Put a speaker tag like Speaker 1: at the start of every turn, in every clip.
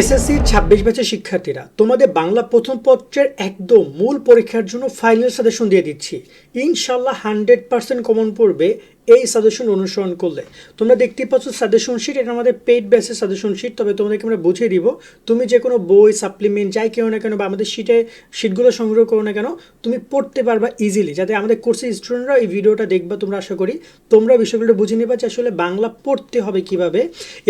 Speaker 1: SSC ছাব্বিশ ব্যাচের শিক্ষার্থীরা, তোমাদের বাংলা প্রথম পত্রের একদম মূল পরীক্ষার জন্য ফাইনাল সাজেশন দিয়ে দিচ্ছি। ইনশাল্লাহ হান্ড্রেড পার্সেন্ট কমন পড়বে এই সাজেশন অনুসরণ করলে। তোমরা দেখতেই পাচ্ছ সাজেশন শিট এটা আমাদের পেইড বেসের সাজেশন শিট তবে তোমাদেরকে আমরা বুঝিয়ে দিব, তুমি যে কোনো বই সাপ্লিমেন্ট যাই কেউ না কেন, বা আমাদের শিটে শিটগুলো সংগ্রহ করো না কেন, তুমি পড়তে পারবা ইজিলি যাতে আমাদের কোর্সের স্টুডেন্টরা এই ভিডিওটা দেখবা, তোমরা আশা করি তোমরা বিষয়গুলো বুঝে নেবা যে আসলে বাংলা পড়তে হবে কীভাবে।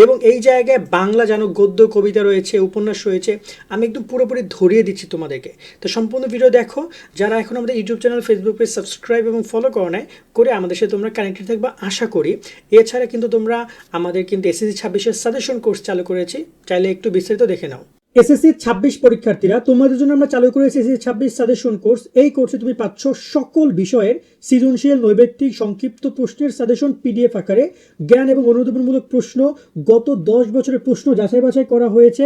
Speaker 1: এবং এই জায়গায় বাংলা যেন গদ্য, কবিতা রয়েছে, উপন্যাস রয়েছে, আমি একদম পুরোপুরি ধরিয়ে দিচ্ছি তোমাদেরকে। তো সম্পূর্ণ ভিডিও দেখো। যারা এখন আমাদের YouTube channel Facebook page subscribe এবং ফলো করো নাই, করে আমাদের সাথে তোমরা কানেক্টেড থাকবা আশা করি। এছাড়া কিন্তু তোমরা আমাদের কিন্তু এসএসসি ছাব্বিশের সাজেশন কোর্স চালু করেছি। চাইলে একটু বিস্তারিত দেখে নাও। এসএসসি ছাব্বিশ পরীক্ষার্থীরা, তোমাদের জন্য আমরা চালু করেছি এসএসসি ছাব্বিশ সাজেশন কোর্স এই কোর্সে তুমি পাচ্ছ সকল বিষয়ের সৃজনশীল নৈবেত্তিক সংক্ষিপ্ত প্রশ্নের সাজেশন পিডিএফ আকারে। জ্ঞান এবং অনুধাবনমূলক প্রশ্ন, গত দশ বছরের প্রশ্ন যাচাই বাছাই করা হয়েছে।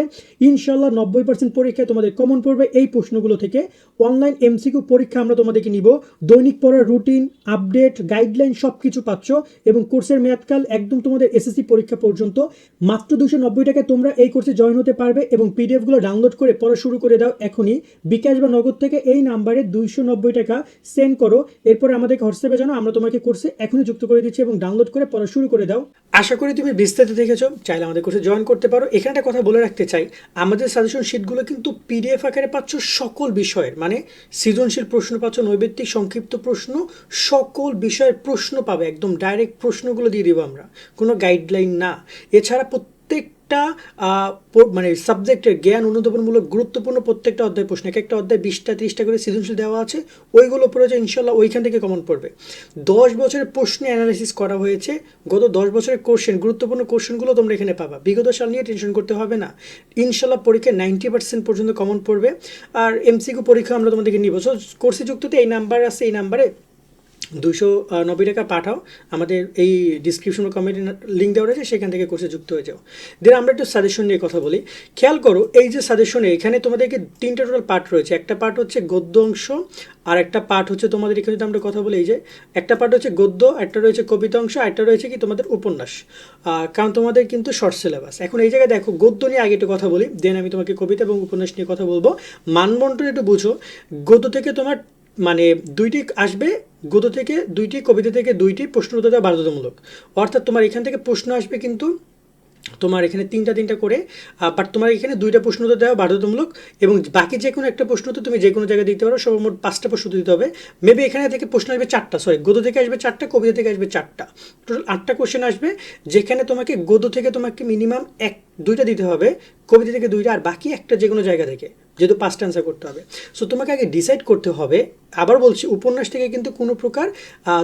Speaker 1: ইনশাল্লাহ নব্বই পার্সেন্ট পরীক্ষায় তোমাদের কমন পড়বে এই প্রশ্নগুলো থেকে। অনলাইন এমসিকিউ পরীক্ষা আমরা তোমাদেরকে নিব। দৈনিক পড়ার রুটিন আপডেট গাইডলাইন সব কিছু পাচ্ছ এবং কোর্সের মেয়াদকাল একদম তোমাদের এসএসসি পরীক্ষা পর্যন্ত। মাত্র দুশো নব্বই টাকায় তোমরা এই কোর্সে জয়েন হতে পারবে এবং পিডিএফগুলো ডাউনলোড করে পড়া শুরু করে দাও এখনই। বিকাশ বা নগদ থেকে এই নাম্বারে দুইশো নব্বই টাকা সেন্ড করো। এরপরে আমাদেরকে হোয়াটসঅ্যাপে জানো আমরা তোমাকে কোর্সে এখনই যুক্ত করে দিচ্ছি এবং ডাউনলোড করে পড়া শুরু করে দাও। আশা করি তুমি বিস্তারিত দেখেছ, চাইলে আমাদের কোর্সে জয়েন করতে পারো। এখানে একটা কথা বলে রাখতে চাই, আমাদের সাজেশন শিটগুলো কিন্তু পিডিএফ আকারে পাচ্ছ সকল বিষয়ের মানে সৃজনশীল প্রশ্ন পাচ্ছ, নৈবেত্তিক সংক্ষিপ্ত প্রশ্ন, সকল বিষয়ের প্রশ্ন পাবে, একদম ডাইরেক্ট প্রশ্নগুলো দিয়ে দিব আমরা। কোনো গাইডলাইন না। এছাড়া প্রত্যেকটা মানে সাবজেক্টের জ্ঞান অনুধাবনমূলক গুরুত্বপূর্ণ প্রত্যেকটা অধ্যায় প্রশ্ন। এক একটা অধ্যায় বিশটা, ত্রিশটা করে সৃজনশীল দেওয়া আছে, ওইগুলো যে ইনশাল্লাহ ওইখান থেকে কমন পড়বে। দশ বছরের প্রশ্নে অ্যানালাইসিস করা হয়েছে, গত দশ বছরের কোশ্চেন গুরুত্বপূর্ণ কোশ্চেনগুলো তোমরা এখানে পাবা। বিগত সাল নিয়ে টেনশন করতে হবে না। ইনশাল্লাহ পরীক্ষায় নাইনটি পার্সেন্ট পর্যন্ত কমন পড়বে। আর এমসিকিউ পরীক্ষা আমরা তোমাদেরকে নিব। সো কোর্সে যুক্ততে এই নাম্বার আছে, এই নাম্বারে দুশো নব্বই টাকা পাঠাও। আমাদের এই ডিসক্রিপশন কমেন্টে লিঙ্ক দেওয়া রয়েছে, সেখান থেকে কোর্সে যুক্ত হয়ে যাও। দেন আমরা একটু সাজেশন নিয়ে কথা বলি। খেয়াল করো, এই যে সাজেশনে এখানে তোমাদেরকে তিনটা টোটাল পার্ট রয়েছে। একটা পার্ট হচ্ছে গদ্য অংশ, আর একটা পার্ট হচ্ছে তোমাদের এখানে যদি আমরা কথা বলি, এই যে একটা পার্ট হচ্ছে গদ্য, একটা রয়েছে কবিতা অংশ একটা রয়েছে কি তোমাদের উপন্যাস। কারণ তোমাদের কিন্তু শর্ট সিলেবাস এখন এই জায়গায় দেখো, গদ্য নিয়ে আগে একটু কথা বলি দেন আমি তোমাকে কবিতা এবং উপন্যাস নিয়ে কথা বলব। মানবন্টন একটু বুঝো। গদ্য থেকে তোমার মানে দুইটি আসবে, গদ্য থেকে দুইটি, কবিতা থেকে দুইটি প্রশ্ন উত্তর দেওয়া বাধ্যতামূলক। অর্থাৎ তোমার এখান থেকে প্রশ্ন আসবে কিন্তু তোমার এখানে তিনটা তিনটা করে বাট তোমার এখানে দুইটা প্রশ্ন উত্তর দেওয়া বাধ্যতামূলক এবং বাকি যে কোনো একটা প্রশ্ন তো তুমি যে কোনো জায়গায় দিতে পারো, সর্বমোট পাঁচটা প্রশ্ন দিতে হবে। মেবি এখানে থেকে প্রশ্ন আসবে চারটা সরি গদ্য থেকে আসবে চারটা, কবিতা থেকে আসবে চারটা। টোটাল আটটা কোশ্চেন আসবে, যেখানে তোমাকে গদ্য থেকে তোমাকে মিনিমাম এক, দুইটা দিতে হবে, কবিতা থেকে দুইটা, আর বাকি একটা যে কোনো জায়গা থেকে। যেহেতু পাঁচটা অ্যান্সার করতে হবে। সো তোমাকে আগে ডিসাইড করতে হবে। আবার বলছি, উপন্যাস থেকে কিন্তু কোনো প্রকার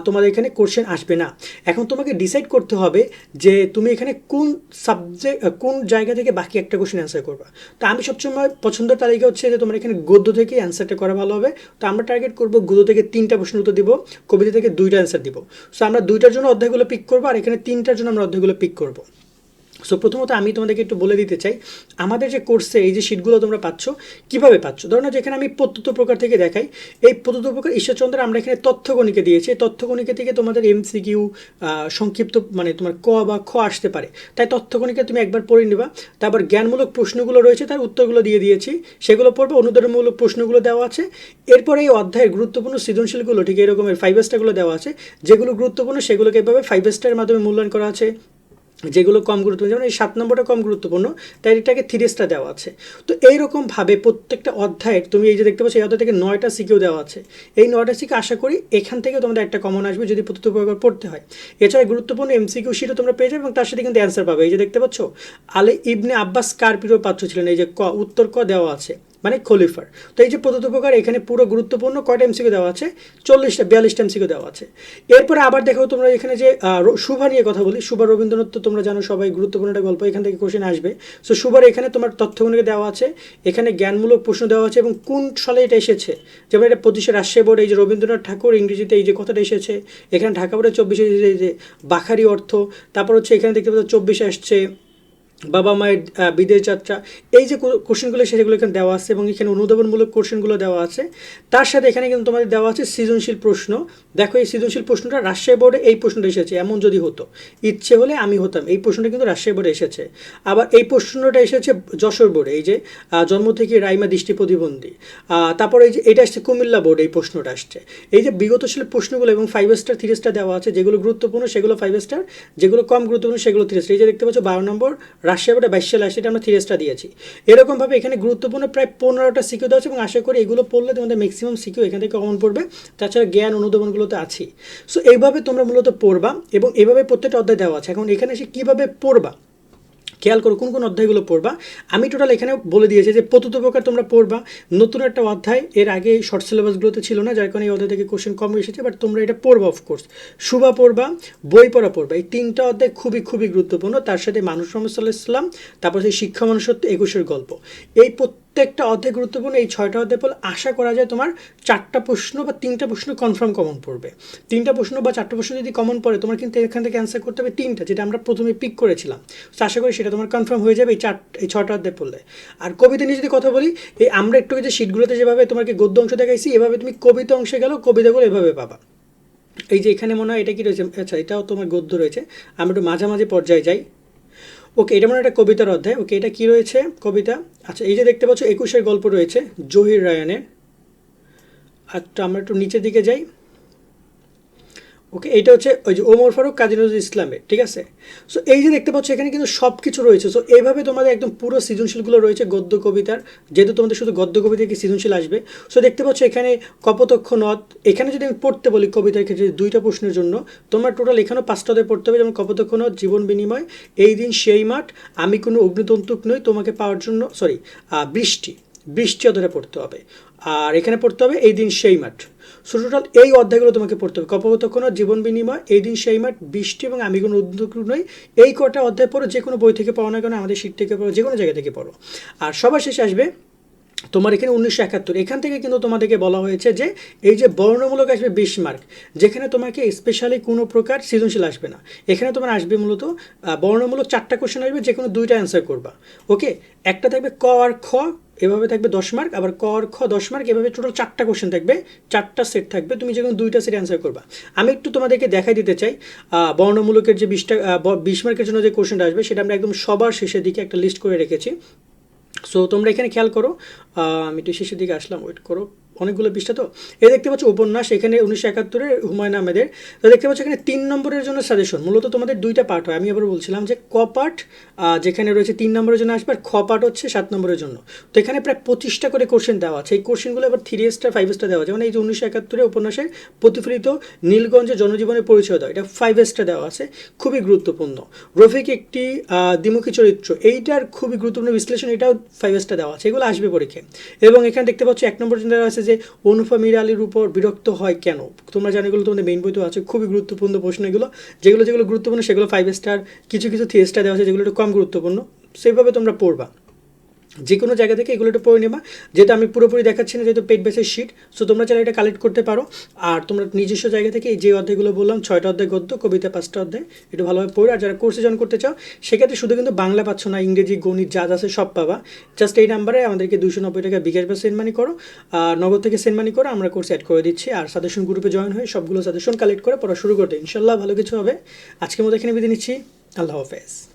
Speaker 1: তোমাদের এখানে কোশ্চেন আসবে না। এখন তোমাকে ডিসাইড করতে হবে যে তুমি এখানে কোন সাবজেক্ট কোন জায়গা থেকে বাকি একটা কোশ্চেন অ্যান্সার করবা। তো আমি সবসময় পছন্দের তালিকা হচ্ছে যে তোমার এখানে গদ্য থেকে অ্যান্সারটা করা ভালো হবে। তো আমরা টার্গেট করব গদ্য থেকে তিনটা প্রশ্ন উত্তর দিব, কবিতা থেকে দুইটা অ্যান্সার দিব। সো আমরা দুইটার জন্য অধ্যায়গুলো পিক করব, আর এখানে তিনটার জন্য আমরা অধ্যায়গুলো পিক করব। সো প্রথমত আমি তোমাদেরকে একটু বলে দিতে চাই, আমাদের যে কোর্সে এই যে শিটগুলো তোমরা পাচ্ছ, কীভাবে পাচ্ছ? ধরো যেখানে আমি প্রত্যুত প্রকার থেকে দেখাই, এই প্রত্যুত প্রকার ঈশ্বরচন্দ্র আমরা এখানে তথ্যগণিকে দিয়েছি, এই তথ্যগণিকে থেকে তোমাদের এমসিকিউ সংক্ষিপ্ত মানে তোমার ক বা খ আসতে পারে। তাই তথ্যগণিকে তুমি একবার পড়ে নিবা। তারপর জ্ঞানমূলক প্রশ্নগুলো রয়েছে, তার উত্তরগুলো দিয়ে দিয়েছি। সেগুলো পড়বে, অনুদানমূলক প্রশ্নগুলো দেওয়া আছে। এরপরে এই অধ্যায়ের গুরুত্বপূর্ণ সৃজনশীলগুলো, ঠিক এরকমের ফাইভ স্টারগুলো দেওয়া আছে। যেগুলো গুরুত্বপূর্ণ, সেগুলোকে এভাবে ফাইভ স্টারের মাধ্যমে মূল্যায়ন করা আছে। যেগুলো কম গুরুত্বপূর্ণ, যেমন এই সাত নম্বরটা কম গুরুত্বপূর্ণ, তাই এটাকে থ্রি স্টার দেওয়া আছে। তো এইরকমভাবে প্রত্যেকটা অধ্যায়ের, তুমি এই যে দেখতে পাচ্ছ, এই অধ্যায় থেকে নয়টা সিকেও দেওয়া আছে। এই নয়টা সিকে আশা করি এখান থেকে তোমাদের একটা কমন আসবে যদি প্রত্যেক পড়তে হয়। এছাড়া গুরুত্বপূর্ণ এমসিকিউ শিটও তোমরা পেয়ে যাবে এবং তার সাথে কিন্তু অ্যান্সার পাবে। এই যে দেখতে পাচ্ছ, আলে ইবনে আব্বাস কার প্রিয় পাত্র ছিলেন? এই যে ক, উত্তর ক দেওয়া আছে। মানে খলিফার। তো এই যে প্রদত্ত এখানে পুরো গুরুত্বপূর্ণ কয়টা এমসিকে দেওয়া আছে? চল্লিশটা, বিয়াল্লিশটা এমসিকে দেওয়া আছে। এরপরে আবার দেখো তোমরা এখানে যে শুভা নিয়ে কথা বলি। শুভা রবীন্দ্রনাথ তো তোমরা জানো সবাই গুরুত্বপূর্ণ একটা গল্প, এখান থেকে কোশ্চেন আসবে। সো শুভার এখানে তোমার তথ্যগুলোকে দেওয়া আছে। এখানে জ্ঞানমূলক প্রশ্ন দেওয়া আছে এবং কোন সালে এটা এসেছে? যেমন এটা পঁচিশে রাজশাহী বোর্ড এই যে রবীন্দ্রনাথ ঠাকুর ইংরেজিতে এই যে কথাটা এসেছে, এখানে ঢাকা বোর্ডে চব্বিশে যে, বাখারি অর্থ, তারপর হচ্ছে এখানে দেখতে পাচ্ছ চব্বিশে আসছে বাবা মায়ের বিদেশ যাত্রা, এই যে কোশ্চেনগুলো সেগুলো এখানে দেওয়া আছে এবং এখানে অনুধাবনমূলক কোশ্চেনগুলো দেওয়া আছে। তার সাথে এখানে কিন্তু তোমাদের দেওয়া আছে সৃজনশীল প্রশ্ন। দেখো, এই সৃজনশীল প্রশ্নটা রাজশাহী বোর্ডে এই প্রশ্নটা এসেছে, এমন যদি হতো। ইচ্ছে হলে আমি হতাম, এই প্রশ্নটা কিন্তু রাজশাহী বোর্ডে এসেছে। আবার এই প্রশ্নটা এসেছে যশোর বোর্ডে, এই যে জন্ম থেকে রাইমা দৃষ্টি প্রতিবন্ধী। তারপর এই যে এটা আসছে কুমিল্লা বোর্ডে, এই প্রশ্নটা আসছে। এই যে বিগত সালের প্রশ্নগুলো এবং ফাইভ স্টার থ্রি স্টার দেওয়া আছে, যেগুলো গুরুত্বপূর্ণ, সেগুলো ফাইভ স্টার যেগুলো কম গুরুত্বপূর্ণ, সেগুলো থ্রি স্টার এই যে দেখতে পাচ্ছ, বারো নম্বর রাজশাহী বোর্ডে বাইশ সালে আসে আমরা থ্রি দিয়েছি। এরকমভাবে এখানে গুরুত্বপূর্ণ প্রায় পনেরোটা সিকিউ দেওয়া আছে এবং আশা করি এগুলো পড়লে তোমাদের ম্যাক্সিমাম সিকিউ এখান থেকে কমন পড়বে। তাছাড়া জ্ঞান অনুদমনগুলোতে তো আছেই সো এইভাবে তোমরা মূলত পড়বা এবং এভাবে প্রত্যেকটা অধ্যায় দেওয়া আছে। এখন এখানে এসে কীভাবে পড়বা? খেয়াল করো কোন কোন অধ্যায়গুলো পড়বা। আমি টোটাল এখানে বলে দিয়েছি যে প্রতুত প্রকার তোমরা পড়বা। নতুন একটা অধ্যায়, এর আগে শর্ট সিলেবাসগুলোতে ছিল না, যার কারণে এই অধ্যায় থেকে কোশ্চেন কম এসেছে বাট তোমরা এটা পড়বা অফকোর্স শুভা পড়বা, বই পড়া পড়বা, এই তিনটা অধ্যায় খুবই খুবই গুরুত্বপূর্ণ। তার সাথে মানুষ মোহাম্মদ সাল্লাহ ইসলাম তারপর সেই শিক্ষা মানুষত্ব একুশের গল্প। এই প্রত্যেকটা অধ্যায় গুরুত্বপূর্ণ। এই ছয়টা অধ্যায় পড়লে আশা করা যায় তোমার চারটা প্রশ্ন বা তিনটা প্রশ্ন কনফার্ম কমন পড়বে। তিনটা প্রশ্ন বা চারটা প্রশ্ন যদি কমন পড়ে, তোমার কিন্তু এখান থেকে অ্যান্সার করতে হবে তিনটা, যেটা আমরা প্রথমে পিক করেছিলাম। তো আশা করি সেটা তোমার কনফার্ম হয়ে যাবে এই চার, এই ছটা অধ্যায় পড়লে। আর কবিতা নিয়ে যদি কথা বলি, এই আমরা একটু যে শিটগুলোতে যেভাবে তোমাকে গদ্য অংশ দেখাইছি, এভাবে তুমি কবিতা অংশে গেলেও কবিতাগুলো এভাবে পাবা। এই যে এখানে মনে হয় এটা কি রয়েছে? আচ্ছা এটাও তোমার গদ্য রয়েছে। আমরা একটু মাঝামাঝি পর্যায়ে যাই। ওকে, এটা মনে একটা কবিতার অধ্যায়। ওকে, এটা কি রয়েছে কবিতা? আচ্ছা এই যে দেখতে পাচ্ছ, একুশের গল্প রয়েছে জহির রায়ানের। আচ্ছা আমরা একটু নিচের দিকে যাই। ওকে এটা হচ্ছে ওই যে ওমর ফারুক, কাজী নজরুল ইসলামের, ঠিক আছে? সো এই যে দেখতে পাচ্ছ, এখানে কিন্তু সব কিছু রয়েছে। সো এইভাবে তোমাদের একদম পুরো সৃজনশীলগুলো রয়েছে গদ্য কবিতার, যেহেতু তোমাদের শুধু গদ্য কবিতা কি সৃজনশীল আসবে? সো দেখতে পাচ্ছ, এখানে কপতক্ষ নদ, এখানে যদি আমি পড়তে বলি কবিতার ক্ষেত্রে দুইটা প্রশ্নের জন্য, তোমরা টোটাল এখানেও পাঁচটাতে পড়তে হবে, যেমন কপতক্ষ নদ, জীবন বিনিময়, এই দিন সেই মাঠ, আমি কোনো অগ্নিতন্তুক নই, তোমাকে পাওয়ার জন্য সরি বৃষ্টি। বৃষ্টি অধরে পড়তে হবে। আর এখানে পড়তে হবে এই দিন সেই মাঠ। সো টোটাল এই অধ্যায়গুলো তোমাকে পড়তে হবে। কপোতক্ষণ জীবন বিনিময়, এই দিন সেই মাঠ বৃষ্টি এবং আমি কোনো উদ্যোগ নই। এই কটা অধ্যায় পড়ো, যে কোনো বই থেকে পড়ো না কেন, আমাদের শীত থেকে পড়ো, যে কোনো জায়গা থেকে পড়ো। আর সবার শেষে আসবে তোমার এখানে উনিশশো একাত্তর। এখান থেকে কিন্তু তোমাদেরকে বলা হয়েছে যে এই যে বর্ণমূলক আসবে বিশ মার্ক, যেখানে তোমাকে স্পেশালি কোনো প্রকার সৃজনশীল আসবে না। এখানে তোমার আসবে মূলত বর্ণমূলক চারটা কোশ্চেন আসবে যে কোনো দুইটা অ্যান্সার করবা। ওকে একটা থাকবে ক আর খ, এভাবে থাকবে দশ মার্ক। আবার ক আর খ, দশ মার্ক, এভাবে টোটাল চারটা কোশ্চেন থাকবে, চারটা সেট থাকবে। তুমি যে কোনো দুইটা সেট অ্যান্সার করবা। আমি একটু তোমাদেরকে দেখাই দিতে চাই বর্ণমূলকের যে বিশটা বিশ মার্কের জন্য যে কোশ্চেনটা আসবে, সেটা আমরা একদম সবার শেষের দিকে একটা লিস্ট করে রেখেছি। সো তোমরা এখানে খেয়াল করো আমি একটু শেষের দিকে আসলাম ওয়েট করো। অনেকগুলো পৃষ্ঠা তো। এ দেখতে পাচ্ছ উপন্যাস, এখানে উনিশশো একাত্তরের হুমায়ুন আহমেদের। তো দেখতে পাচ্ছ এখানে তিন নম্বরের জন্য সাজেশন মূলত তোমাদের দুইটা পার্ট হয়। আমি আবার বলছিলাম যে ক পার্ট যেখানে রয়েছে তিন নম্বরের জন্য আসবে, আর খ পার্ট হচ্ছে সাত নম্বরের জন্য। তো এখানে প্রায় পঁচিশটা করে কোশ্চেন দেওয়া আছে। এই কোশ্চেনগুলো আবার থ্রি স্টার ফাইভ স্টার দেওয়া আছে। মানে এই যে উনিশশো একাত্তরের উপন্যাসের প্রতিফলিত নীলগঞ্জের জনজীবনের পরিচয় দেওয়া এটা ফাইভ স্টার দেওয়া আছে। খুবই গুরুত্বপূর্ণ। রফিক একটি দ্বিমুখী চরিত্র। এইটার খুবই গুরুত্বপূর্ণ বিশ্লেষণ, এটাও ফাইভ স্টার দেওয়া আছে। এগুলো আসবে পরীক্ষায়। এবং এখানে দেখতে পাচ্ছ এক নম্বর জন্য দেওয়া আছে যে অনুফা মির আলীর উপর বিরক্ত হয় কেন? তোমরা জানো এগুলো তোমাদের মেইন বইতে আছে, খুবই গুরুত্বপূর্ণ প্রশ্ন এগুলো। যেগুলো যেগুলো গুরুত্বপূর্ণ সেগুলো ফাইভ স্টার কিছু কিছু থ্রি স্টার দেওয়া আছে যেগুলো একটু কম গুরুত্বপূর্ণ। সেইভাবে তোমরা পড়বা। যে কোনো জায়গা থেকে এগুলো একটু পড়ে নেবা। যেহেতু আমি পুরোপুরি দেখাচ্ছি না, যেহেতু পেট বেসের শিট সো তোমরা চাইলে এটা কালেক্ট করতে পারো। আর তোমরা নিজস্ব জায়গা থেকে এই যে অধ্যায়গুলো বললাম, ছয়টা অধ্যায় গদ্য, কবিতা পাঁচটা অধ্যায়, একটু ভালোভাবে পড়ে, আর যারা কোর্সে জয়েন করতে চাও, সেক্ষেত্রে শুধু কিন্তু বাংলা পাচ্ছ না, ইংরেজি, গণিত, যা আছে সব পাবা। জাস্ট এই নাম্বারে আমাদেরকে দুশো নব্বই টাকা বিকাশ বা সেন্ড মানি করো, আর নগদ থেকে সেন্ড মানি করো, আমরা কোর্স অ্যাড করে দিচ্ছি, আর সাজেশন গ্রুপে জয়েন হয়ে সবগুলো সাজেশন কালেক্ট করে পড়া শুরু করতে ইনশাল্লাহ ভালো কিছু হবে। আজকের মতো এখানে বিদায় নিচ্ছি। আল্লাহ হাফেজ।